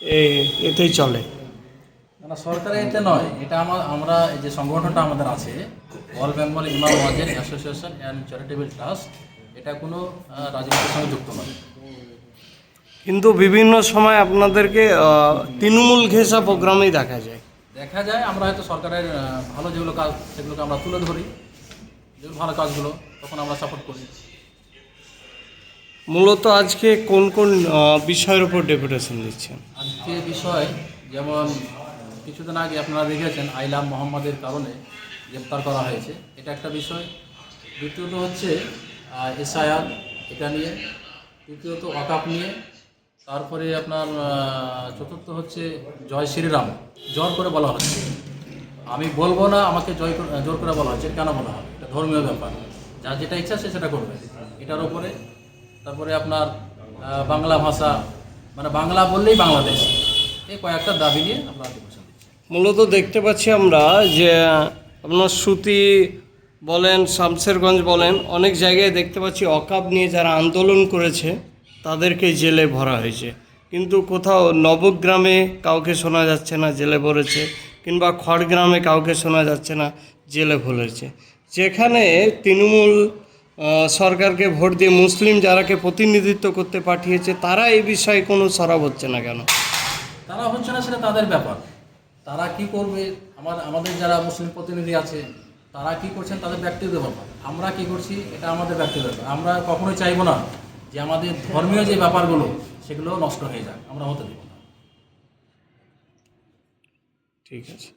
এ- এতেই চলে। না সরকারি এতে নয়। এটা আমার আমরা এই যে সংগঠনটা আমাদের আছে অল বেঙ্গল ইমাম ওয়াজের অ্যাসোসিয়েশন অ্যান্ড চ্যারিটেবল ট্রাস্ট এটা কোনো রাজনীতির সঙ্গে যুক্ত নয়। কিন্তু বিভিন্ন সময় আপনাদেরকে তৃণমূল ঘেঁষা প্রোগ্রামেই দেখা যায়। দেখা যায় আমরা হয়তো সরকারের ভালো যেগুলো কাজ সেগুলোকে আমরা তুলে ধরি। যেগুলো ভালো কাজগুলো তখন আমরা সাপোর্ট করি। মূলত আজকে কোন কোন বিষয়ের উপর ডেপুটেশন দিচ্ছেন? আজকে বিষয় যেমন কিছুদিন আগে আপনারা দেখেছেন আইলাম মোহাম্মদের কারণে গ্রেপ্তার করা হয়েছে। এটা একটা বিষয়। দ্বিতীয়ত হচ্ছে এসআইআর এটা নিয়ে। তৃতীয়ত অকাপ নিয়ে। তারপরে আপনার চতুর্থ হচ্ছে জয় শ্রীরাম। জোর করে বলা হচ্ছে। আমি বলব না, আমাকে জয় জোর করে বলা হচ্ছে। কেন বলা হবে? এটা ধর্মীয় ব্যাপার। যার যেটা ইচ্ছা সে সেটা করবে। এটার উপরে তারপরে আপনার বাংলা ভাষা মানে বাংলা বললেই বাংলাদেশ। এই কয়েকটা দাবি নিয়ে আমরা মূলত দেখতে পাচ্ছি আমরা যে আপনার সুতি বলেন শামসেরগঞ্জ বলেন, অনেক জায়গায় দেখতে পাচ্ছি অকাপ নিয়ে যারা আন্দোলন করেছে, তাদেরকে জেলে ভরা হয়েছে। কিন্তু কোথাও নবগ্রামে কাউকে শোনা যাচ্ছে না, জেলে ভরেছে, কিংবা খড়গ্রামে কাউকে শোনা যাচ্ছে না, জেলে ভরেছে। যেখানে তৃণমূল সরকারকে ভোট দিয়ে মুসলিম যারাকে প্রতিনিধিত্ব করতে পাঠিয়েছে তারা এই বিষয়ে কোনো সরাব হচ্ছে না কেন? তারা হচ্ছে না সেটা তাদের ব্যাপার। তারা কি করবে? আমার আমাদের যারা মুসলিম প্রতিনিধি আছে তারা কি করছেন তাদের ব্যক্তিগত ব্যাপার। আমরা কি করছি এটা আমাদের ব্যক্তিগত ব্যাপার। আমরা কখনোই চাইব না যে আমাদের ধর্মীয় যে ব্যাপারগুলো সেগুলো নষ্ট হয়ে যাক। আমরা হতে দেবো না। ঠিক আছে।